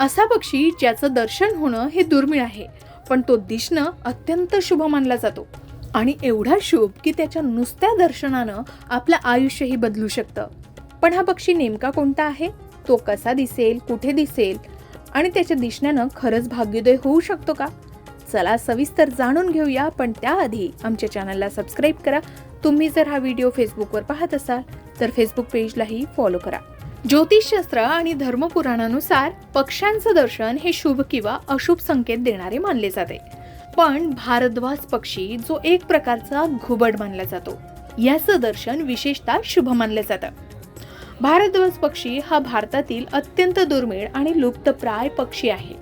असा पक्षी ज्याचं दर्शन होणं हे दुर्मिळ आहे पण तो दिसणं अत्यंत शुभ मानला जातो. आणि एवढा शुभ की त्याच्या नुसत्या दर्शनानं आपलं आयुष्यही बदलू शकतं. पण हा पक्षी नेमका कोणता आहे? तो कसा दिसेल? कुठे दिसेल? आणि त्याच्या दिसण्यानं खरंच भाग्योदय होऊ शकतो का? चला सविस्तर जाणून घेऊया पण त्याआधी आमच्या चॅनलला सबस्क्राईब करा. तुम्ही जर हा व्हिडिओ फेसबुकवर पाहत असाल तर फेसबुक पेजलाही फॉलो करा. ज्योतिषशास्त्र आणि धर्मपुराणानुसार पक्ष्यांचं दर्शन हे शुभ किंवा अशुभ संकेत देणारे मानले जाते. पण भारद्वाज पक्षी जो एक प्रकारचा घुबड मानला जातो. याचं दर्शन विशेषतः शुभ मानलं जातं. भारद्वाज पक्षी हा भारतातील अत्यंत दुर्मिळ आणि लुप्तप्राय पक्षी आहे.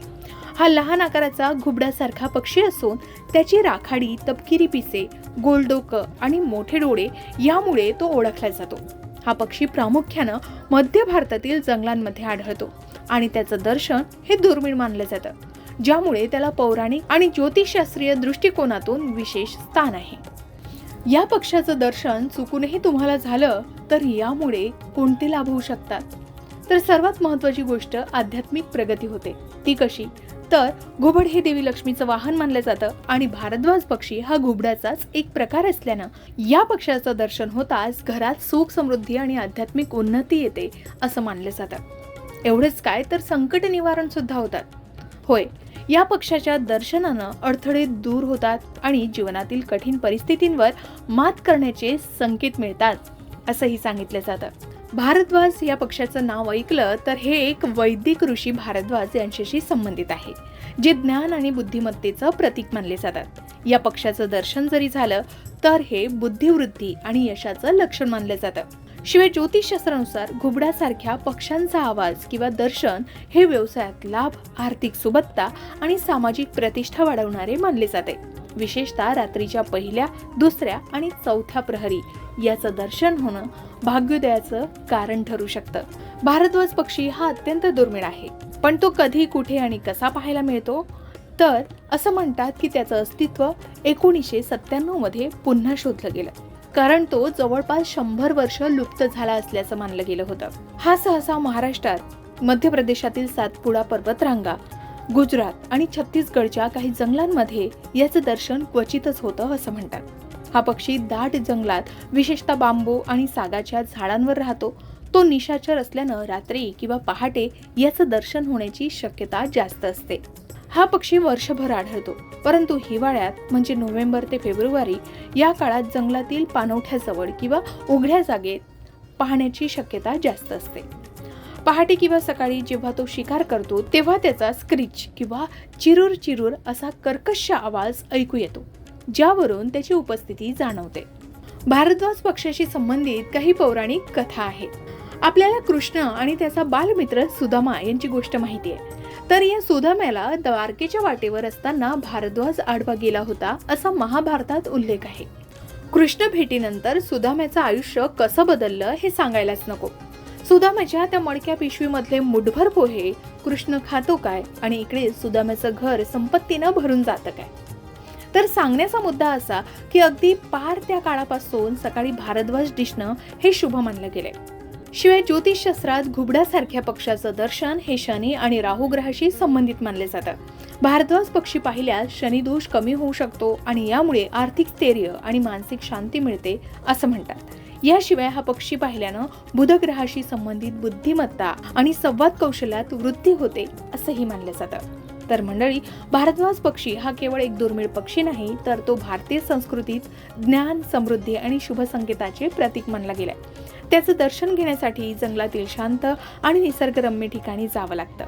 हा लहान आकाराचा घुबडासारखा पक्षी असून त्याची राखाडी तपकिरी पिसे गोल डोकं आणि मोठे डोळे यामुळे तो ओळखला जातो. हा पक्षी प्रामुख्यानं मध्य भारतातील जंगलांमध्ये आढळतो आणि त्याचं दर्शन हे दुर्मिळ मानलं जातं ज्यामुळे त्याला पौराणिक आणि ज्योतिषशास्त्रीय दृष्टिकोनातून विशेष स्थान आहे. या पक्षाचं दर्शन चुकूनही तुम्हाला झालं तर यामुळे कोणते लाभ होऊ शकतात? तर सर्वात महत्वाची गोष्ट आध्यात्मिक प्रगती होते. ती कशी? तर घुबड हे देवी लक्ष्मीचं वाहन मानलं जातं आणि भारद्वाज पक्षी हा घुबडाचाच एक प्रकार असल्यानं या पक्षाचं दर्शन होताच घरात सुख समृद्धी आणि आध्यात्मिक उन्नती येते असं मानलं जातं. एवढंच काय तर संकट निवारण सुद्धा होतात. होय या पक्षाच्या दर्शनानं अडथळे दूर होतात आणि जीवनातील कठीण परिस्थितींवर मात करण्याचे संकेत मिळतात असंही सांगितलं जातं. भारद्वाज या पक्षाचं नाव ऐकलं तर हे एक वैदिक ऋषी भारद्वाज यांच्याशी संबंधित आहे जे ज्ञान आणि बुद्धिमत्तेचं प्रतीक मानले जातात. या पक्षाचं दर्शन जरी झालं तर हे बुद्धिवृद्धी आणि यशाचं लक्षण मानलं जातं. शिवाय ज्योतिषशास्त्रानुसार घुबडासारख्या पक्ष्यांचा आवाज किंवा दर्शन हे व्यवसायात लाभ आर्थिक सुबत्ता आणि सामाजिक प्रतिष्ठा वाढवणारे मानले जाते. विशेषतः रात्रीच्या पहिल्या दुसऱ्या आणि चौथ्या प्रहरी. याचं दर्शन होणं भाग्योदयाचं कारण ठरू शकतं. भारद्वाज पक्षी हा अत्यंत दुर्मिळ आहे. पण तो कधी कुठे आणि कसा पाहायला मिळतो? तर असं म्हणतात की त्याचं अस्तित्व एकोणीसशे सत्त्याण्णवमध्ये पुन्हा शोधलं गेलं. कारण तो जवळपास शंभर वर्ष लुप्त झाला असल्याचं मानलं गेलं होतं. हा सहसा महाराष्ट्रात मध्य प्रदेशातील सातपुडा पर्वतरांगा गुजरात आणि छत्तीसगडच्या काही जंगलांमध्ये याचं दर्शन क्वचितच होतं असं म्हणतात. हा पक्षी दाट जंगलात विशेषतः बांबू आणि सागाच्या झाडांवर राहतो. तो निशाचर असल्यानं रात्री किंवा पहाटे याचं दर्शन होण्याची शक्यता जास्त असते. हा पक्षी वर्षभर आढळतो परंतु हिवाळ्यात म्हणजे नोव्हेंबर ते फेब्रुवारी या काळात जंगलातील पाणवठ्याजवळ किंवा उघड्या जागेत पाहण्याची शक्यता जास्त असते. पहाटे किंवा सकाळी जेव्हा तो शिकार करतो तेव्हा त्याचा स्क्रिच किंवा चिरूर चिरूर असा कर्कश आवाज ऐकू येतो ज्यावरून त्याची उपस्थिती जाणवते. भारद्वाज पक्षाशी संबंधित काही पौराणिक कथा आहेत. आपल्याला कृष्ण आणि त्याचा बालमित्र सुदामा यांची गोष्ट माहिती आहे. तर या सुदाम्याला द्वारकेच्या वाटेवर असताना भारद्वाज आडवा गेला होता असा महाभारतात उल्लेख आहे. कृष्ण भेटीनंतर सुदाम्याचं आयुष्य कसं बदललं हे सांगायलाच नको. सुदामाच्या त्या मडक्या पिशवीमधले मुठभर पोहे कृष्ण खातो काय आणि इकडे सुदाम्याचं घर संपत्तीनं भरून जातं काय? तर सांगण्याचा मुद्दा असा की अगदी पार त्या काळापासून सकाळी भारद्वाज दिसणं हे शुभ मानलं गेलंय. शिवाय ज्योतिषशास्त्रात घुबडासारख्या पक्षाचं दर्शन हे शनी आणि राहू ग्रहाशी संबंधित मानले जातं. भारद्वाज पक्षी पाहिल्यास शनिदोष कमी होऊ शकतो आणि यामुळे आर्थिक स्थैर्य आणि मानसिक शांती मिळते असं म्हणतात. याशिवाय हा पक्षी पाहिल्यानं बुधग्रहाशी संबंधित बुद्धिमत्ता आणि संवाद कौशल्यात वृद्धी होते असंही मानलं जातं. तर मंडळी भारद्वाज पक्षी हा केवळ एक दुर्मिळ पक्षी नाही तर तो भारतीय संस्कृतीत ज्ञान समृद्धी आणि शुभ संकेताचे प्रतीक मानला गेलाय. त्याचं दर्शन घेण्यासाठी जंगलातील शांत आणि निसर्गरम्य ठिकाणी जावं लागतं.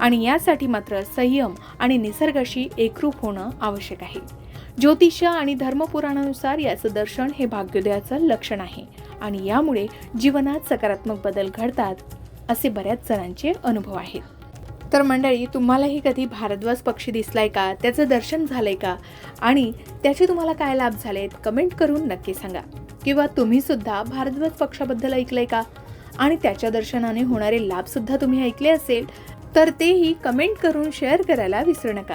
आणि यासाठी मात्र संयम आणि निसर्गाशी एकरूप होणं आवश्यक आहे. ज्योतिष आणि धर्मपुराणानुसार याचं दर्शन हे भाग्योदयाचं लक्षण आहे. आणि यामुळे जीवनात सकारात्मक बदल घडतात असे बऱ्याच जणांचे अनुभव आहेत. तर मंडळी तुम्हालाही कधी भारद्वाज पक्षी दिसलाय का? त्याचं दर्शन झालंय का? आणि त्याचे तुम्हाला काय लाभ झालेत? कमेंट करून नक्की सांगा. किंवा तुम्ही सुद्धा भारद्वाज पक्षाबद्दल ऐकलंय का? आणि त्याच्या दर्शनाने होणारे लाभ सुद्धा तुम्ही ऐकले असेल तर तेही कमेंट करून शेअर करायला विसरू नका.